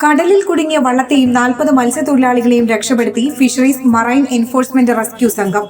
കടലിൽ കുടുങ്ങിയ വള്ളത്തെയും നാൽപ്പത് മത്സ്യത്തൊഴിലാളികളെയും രക്ഷപ്പെടുത്തി ഫിഷറീസ് മറൈൻ എൻഫോഴ്സ്മെന്റ് റെസ്ക്യൂ സംഘം.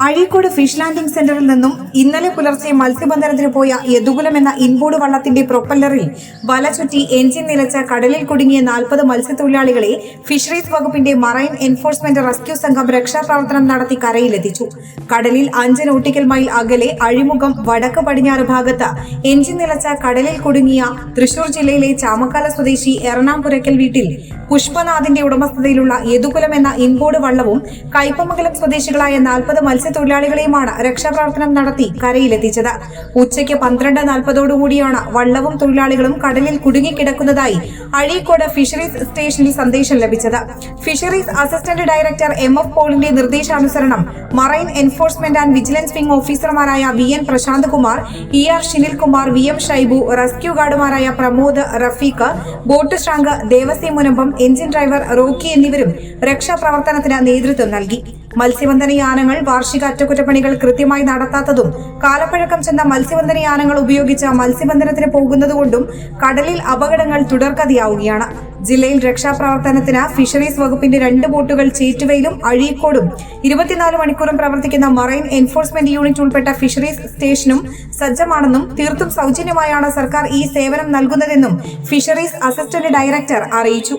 അഴീക്കോട് ഫിഷ് ലാൻഡിംഗ് സെന്ററിൽ നിന്നും ഇന്നലെ പുലർച്ചെ മത്സ്യബന്ധനത്തിന് പോയ യദുകുലം എന്ന ഇൻബോർഡ് വള്ളത്തിന്റെ പ്രൊപ്പല്ലറിൽ വല ചുറ്റി എഞ്ചിൻ നിലച്ച കടലിൽ കുടുങ്ങിയ നാൽപ്പത് മത്സ്യത്തൊഴിലാളികളെ ഫിഷറീസ് വകുപ്പിന്റെ മറൈൻ എൻഫോഴ്സ്മെന്റ് റെസ്ക്യൂ സംഘം രക്ഷാപ്രവർത്തനം നടത്തി കരയിലെത്തിച്ചു. കടലിൽ അഞ്ച് നോട്ടിക്കൽ മൈൽ അകലെ അഴിമുഖം വടക്ക് പടിഞ്ഞാറ് ഭാഗത്ത് എഞ്ചിൻ നിലച്ച കടലിൽ കുടുങ്ങിയ തൃശൂർ ജില്ലയിലെ ചാമക്കാല സ്വദേശി എറണാകുരക്കൽ വീട്ടിൽ പുഷ്പനാഥിന്റെ ഉടമസ്ഥതയിലുള്ള യദുകുലം എന്ന ഇൻബോർഡ് വള്ളവും കൈപ്പമംഗലം സ്വദേശികളായ നാൽപ്പത് മത്സ്യത്തൊഴിലാളികളെയുമാണ് രക്ഷാപ്രവർത്തനം നടത്തി കരയിലെത്തിച്ചത്. ഉച്ചയ്ക്ക് പന്ത്രണ്ട് നാൽപ്പതോടുകൂടിയാണ് വള്ളവും തൊഴിലാളികളും കടലിൽ കുടുങ്ങിക്കിടക്കുന്നതായി അഴീക്കോട് ഫിഷറീസ് സ്റ്റേഷനിൽ സന്ദേശം ലഭിച്ചത്. Fisheries assistant director M F പോളിന്റെ നിർദ്ദേശാനുസരണം marine enforcement and vigilance wing ഓഫീസർമാരായ V N Prashanth Kumar E R Shinil Kumar V M Shaibu rescue ഗാർഡുമാരായ Pramod Rafeeq boat സ്ട്രാങ്ക് ദേവസി മുനമ്പം എഞ്ചിൻ ഡ്രൈവർ റോക്കി എന്നിവരും രക്ഷാപ്രവർത്തനത്തിന് നേതൃത്വം നൽകി. മത്സ്യബന്ധന യാനങ്ങൾ വാർഷിക അറ്റകുറ്റപ്പണികൾ കൃത്യമായി നടത്താത്തതും കാലപ്പഴക്കം ചെന്ന മത്സ്യബന്ധന യാനങ്ങൾ ഉപയോഗിച്ച് മത്സ്യബന്ധനത്തിന് പോകുന്നതുകൊണ്ടും കടലിൽ അപകടങ്ങൾ തുടർക്കഥയാവുകയാണ്. ജില്ലയിൽ രക്ഷാപ്രവർത്തനത്തിന് ഫിഷറീസ് വകുപ്പിന്റെ രണ്ട് ബോട്ടുകൾ ചേറ്റുവയിലും അഴീക്കോടും ഇരുപത്തിനാല് മണിക്കൂറും പ്രവർത്തിക്കുന്ന മറൈൻ എൻഫോഴ്സ്മെന്റ് യൂണിറ്റ് ഉൾപ്പെട്ട ഫിഷറീസ് സ്റ്റേഷനും സജ്ജമാണെന്നും തീർത്തും സൗജന്യമായാണ് സർക്കാർ ഈ സേവനം നൽകുന്നതെന്നും ഫിഷറീസ് അസിസ്റ്റന്റ് ഡയറക്ടർ അറിയിച്ചു.